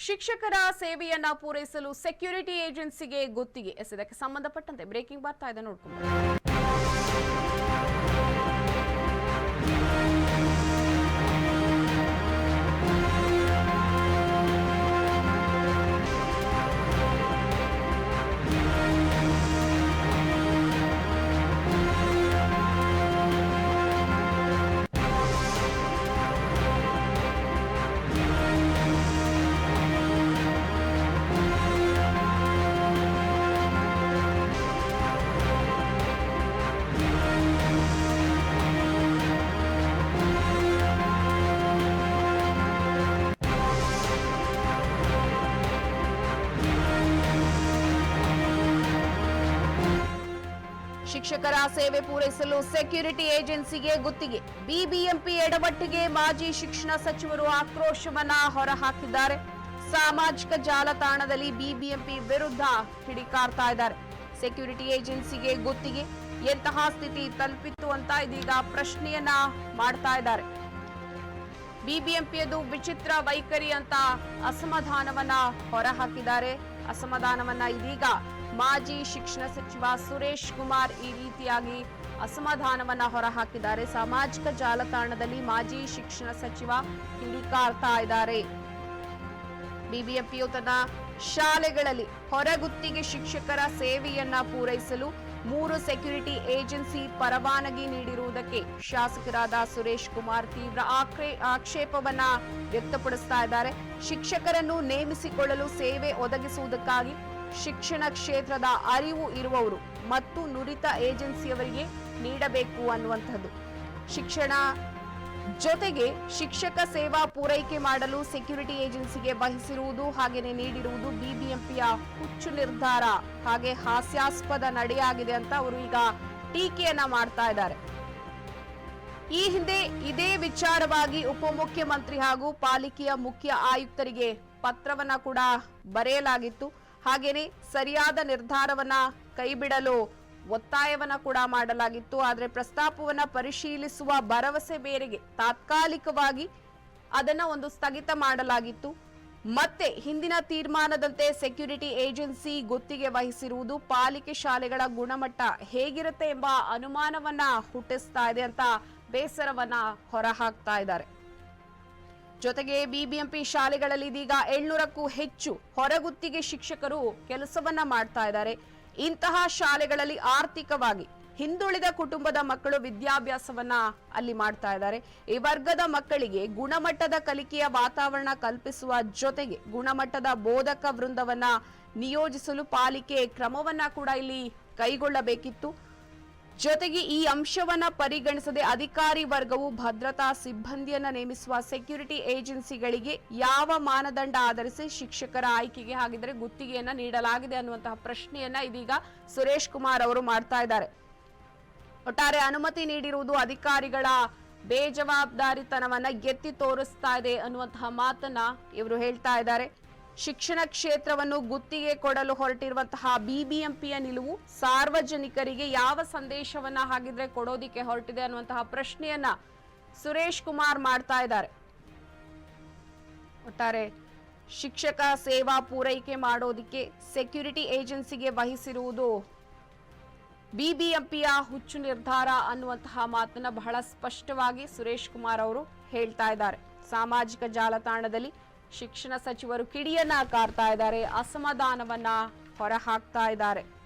ಶಿಕ್ಷಕರ ಸೇವೆಯನ್ನ ಪೂರೈಸಲು ಸೆಕ್ಯೂರಿಟಿ ಏಜೆನ್ಸಿಗೆ ಗುತ್ತಿಗೆ ಎಸ್ ಸಂಬಂಧಪಟ್ಟಂತೆ ಬ್ರೇಕಿಂಗ್ ಬರ್ತಾ ಇದೆ ನೋಡ್ಕೊಂಡು ಶಿಕ್ಷಕರ ಸೇವೆ ಪೂರೈಸಲು ಸೆಕ್ಯೂರಿಟಿ ಏಜೆನ್ಸಿಗೆ ಗುತ್ತಿಗೆ. ಬಿಬಿಎಂಪಿ ಎಡವಟ್ಟಿಗೆ ಮಾಜಿ ಶಿಕ್ಷಣ ಸಚಿವರು ಆಕ್ರೋಶವನ್ನ ಹೊರಹಾಕಿದ್ದಾರೆ. ಸಾಮಾಜಿಕ ಜಾಲತಾಣದಲ್ಲಿ ಬಿಬಿಎಂಪಿ ವಿರುದ್ಧ ಕಿಡಿಕಾರ್ತಾ ಇದ್ದಾರೆ. ಸೆಕ್ಯೂರಿಟಿ ಏಜೆನ್ಸಿಗೆ ಗುತ್ತಿಗೆ. ಎಂತಹ ಸ್ಥಿತಿ ತಲುಪಿತ್ತು ಅಂತ ಇದೀಗ ಪ್ರಶ್ನೆಯನ್ನ ಮಾಡ್ತಾ ಇದ್ದಾರೆ. ಬಿಬಿಎಂಪಿಯದು ವಿಚಿತ್ರ ವೈಖರಿ ಅಂತ ಅಸಮಾಧಾನವನ್ನ ಹೊರಹಾಕಿದ್ದಾರೆ. ಅಸಮಾಧಾನವನ್ನ ಇದೀಗ ಮಾಜಿ ಶಿಕ್ಷಣ ಸಚಿವ ಸುರೇಶ್ ಕುಮಾರ್ ಈ ರೀತಿಯಾಗಿ ಅಸಮಾಧಾನವನ್ನ ಹೊರಹಾಕಿದ್ದಾರೆ. ಸಾಮಾಜಿಕ ಜಾಲತಾಣದಲ್ಲಿ ಮಾಜಿ ಶಿಕ್ಷಣ ಸಚಿವ ಕಿಡಿಕಾರ್ತಾ ಇದ್ದಾರೆ. ಬಿಬಿಎಂಪಿಯು ತನ್ನ ಶಾಲೆಗಳಲ್ಲಿ ಹೊರಗುತ್ತಿಗೆ ಶಿಕ್ಷಕರ ಸೇವೆಯನ್ನ ಪೂರೈಸಲು ಮೂರು ಸೆಕ್ಯೂರಿಟಿ ಏಜೆನ್ಸಿ ಪರವಾನಗಿ ನೀಡಿರುವುದಕ್ಕೆ ಶಾಸಕರಾದ ಸುರೇಶ್ ಕುಮಾರ್ ತೀವ್ರ ಆಕ್ಷೇಪವನ್ನ ವ್ಯಕ್ತಪಡಿಸ್ತಾ ಇದ್ದಾರೆ. ಶಿಕ್ಷಕರನ್ನು ನೇಮಿಸಿಕೊಳ್ಳಲು ಸೇವೆ ಒದಗಿಸುವುದಕ್ಕಾಗಿ ಶಿಕ್ಷಣ ಕ್ಷೇತ್ರದ ಅರಿವು ಇರುವವರು ಮತ್ತು ನುರಿತ ಏಜೆನ್ಸಿಯವರಿಗೆ ನೀಡಬೇಕು ಅನ್ನುವಂಥದ್ದು. ಶಿಕ್ಷಣ ಜೊತೆಗೆ ಶಿಕ್ಷಕ ಸೇವಾ ಪೂರೈಕೆ ಮಾಡಲು ಸೆಕ್ಯೂರಿಟಿ ಏಜೆನ್ಸಿಗೆ ವಹಿಸಿರುವುದು ಹಾಗೆಯೇ ನೀಡಿರುವುದು ಬಿಬಿಎಂಪಿಯ ಹುಚ್ಚು ನಿರ್ಧಾರ. ಹಾಗೆ ಹಾಸ್ಯಾಸ್ಪದ ನಡೆಯಾಗಿದೆ ಅಂತ ಅವರು ಈಗ ಟೀಕೆಯನ್ನ ಮಾಡ್ತಾ ಇದ್ದಾರೆ. ಈ ಹಿಂದೆ ಇದೇ ವಿಚಾರವಾಗಿ ಉಪಮುಖ್ಯಮಂತ್ರಿ ಹಾಗೂ ಪಾಲಿಕೆಯ ಮುಖ್ಯ ಆಯುಕ್ತರಿಗೆ ಪತ್ರವನ್ನ ಕೂಡ ಬರೆಯಲಾಗಿತ್ತು. ಹಾಗೆಯೇ ಸರಿಯಾದ ನಿರ್ಧಾರವನ್ನ ಕೈಬಿಡಲು ಒತ್ತಾಯವನ್ನ ಕೂಡ ಮಾಡಲಾಗಿತ್ತು. ಆದರೆ ಪ್ರಸ್ತಾಪವನ್ನ ಪರಿಶೀಲಿಸುವ ಭರವಸೆ ಬೇರೆಗೆ ತಾತ್ಕಾಲಿಕವಾಗಿ ಅದನ್ನ ಒಂದು ಸ್ಥಗಿತ ಮಾಡಲಾಗಿತ್ತು. ಮತ್ತೆ ಹಿಂದಿನ ತೀರ್ಮಾನದಂತೆ ಸೆಕ್ಯೂರಿಟಿ ಏಜೆನ್ಸಿ ಗುತ್ತಿಗೆ ವಹಿಸಿರುವುದು ಪಾಲಿಕೆ ಶಾಲೆಗಳ ಗುಣಮಟ್ಟ ಹೇಗಿರುತ್ತೆ ಎಂಬ ಅನುಮಾನವನ್ನ ಹುಟ್ಟಿಸ್ತಾ ಇದೆ ಅಂತ ಬೇಸರವನ್ನ ಹೊರಹಾಕ್ತಾ ಇದ್ದಾರೆ. ಜೊತೆಗೆ ಬಿಬಿಎಂಪಿ ಶಾಲೆಗಳಲ್ಲಿ ಇದೀಗ ಏಳ್ನೂರಕ್ಕೂ ಹೆಚ್ಚು ಹೊರಗುತ್ತಿಗೆ ಶಿಕ್ಷಕರು ಕೆಲಸವನ್ನ ಮಾಡ್ತಾ ಇದ್ದಾರೆ. ಇಂತಹ ಶಾಲೆಗಳಲ್ಲಿ ಆರ್ಥಿಕವಾಗಿ ಹಿಂದುಳಿದ ಕುಟುಂಬದ ಮಕ್ಕಳು ವಿದ್ಯಾಭ್ಯಾಸವನ್ನ ಅಲ್ಲಿ ಮಾಡ್ತಾ ಇದ್ದಾರೆ. ಈ ವರ್ಗದ ಮಕ್ಕಳಿಗೆ ಗುಣಮಟ್ಟದ ಕಲಿಕೆಯ ವಾತಾವರಣ ಕಲ್ಪಿಸುವ ಜೊತೆಗೆ ಗುಣಮಟ್ಟದ ಬೋಧಕ ವೃಂದವನ್ನ ನಿಯೋಜಿಸಲು ಪಾಲಿಕೆ ಕ್ರಮವನ್ನ ಕೂಡ ಇಲ್ಲಿ ಕೈಗೊಳ್ಳಬೇಕಿತ್ತು. ಜೊತೆಗೆ ಈ ಅಂಶವನ್ನ ಪರಿಗಣಿಸದೆ ಅಧಿಕಾರಿ ವರ್ಗವು ಭದ್ರತಾ ಸಿಬ್ಬಂದಿಯನ್ನ ನೇಮಿಸುವ ಸೆಕ್ಯೂರಿಟಿ ಏಜೆನ್ಸಿಗಳಿಗೆ ಯಾವ ಮಾನದಂಡ ಆಧರಿಸಿ ಶಿಕ್ಷಕರ ಆಯ್ಕೆಗೆ ಹಾಗಿದ್ರೆ ಗುತ್ತಿಗೆಯನ್ನ ನೀಡಲಾಗಿದೆ ಅನ್ನುವಂತಹ ಪ್ರಶ್ನೆಯನ್ನ ಇದೀಗ ಸುರೇಶ್ ಕುಮಾರ್ ಅವರು ಮಾಡ್ತಾ ಇದ್ದಾರೆ. ಒಟ್ಟಾರೆ ಅನುಮತಿ ನೀಡಿರುವುದು ಅಧಿಕಾರಿಗಳ ಬೇಜವಾಬ್ದಾರಿತನವನ್ನ ಎತ್ತಿ ತೋರಿಸ್ತಾ ಇದೆ ಅನ್ನುವಂತಹ ಮಾತನ್ನ ಇವರು ಹೇಳ್ತಾ ಇದ್ದಾರೆ. ಶಿಕ್ಷಣ ಕ್ಷೇತ್ರವನ್ನು ಗುತ್ತಿಗೆ ಕೊಡಲು ಹೊರಟಿರುವಂತಹ ಬಿಬಿಎಂಪಿಯ ನಿಲುವು ಸಾರ್ವಜನಿಕರಿಗೆ ಯಾವ ಸಂದೇಶವನ್ನ ಹಾಗಿದ್ರೆ ಕೊಡೋದಿಕ್ಕೆ ಹೊರಟಿದೆ ಅನ್ನುವಂತಹ ಪ್ರಶ್ನೆಯನ್ನ ಸುರೇಶ್ ಕುಮಾರ್ ಮಾಡ್ತಾ ಇದ್ದಾರೆ. ಒಟ್ಟಾರೆ ಶಿಕ್ಷಕ ಸೇವಾ ಪೂರೈಕೆ ಮಾಡೋದಿಕ್ಕೆ ಸೆಕ್ಯೂರಿಟಿ ಏಜೆನ್ಸಿಗೆ ವಹಿಸಿರುವುದು ಬಿಬಿಎಂಪಿಯ ಹುಚ್ಚು ನಿರ್ಧಾರ ಅನ್ನುವಂತಹ ಮಾತನ್ನ ಬಹಳ ಸ್ಪಷ್ಟವಾಗಿ ಸುರೇಶ್ ಕುಮಾರ್ ಅವರು ಹೇಳ್ತಾ ಇದ್ದಾರೆ. ಸಾಮಾಜಿಕ ಜಾಲತಾಣದಲ್ಲಿ ಶಿಕ್ಷಣ ಸಚಿವರು ಕಿಡಿಯನ್ನ ಕಾರ್ತಾ ಇದ್ದಾರೆ. ಅಸಮಾಧಾನವನ್ನ ಹೊರಹಾಕ್ತಾ ಇದ್ದಾರೆ.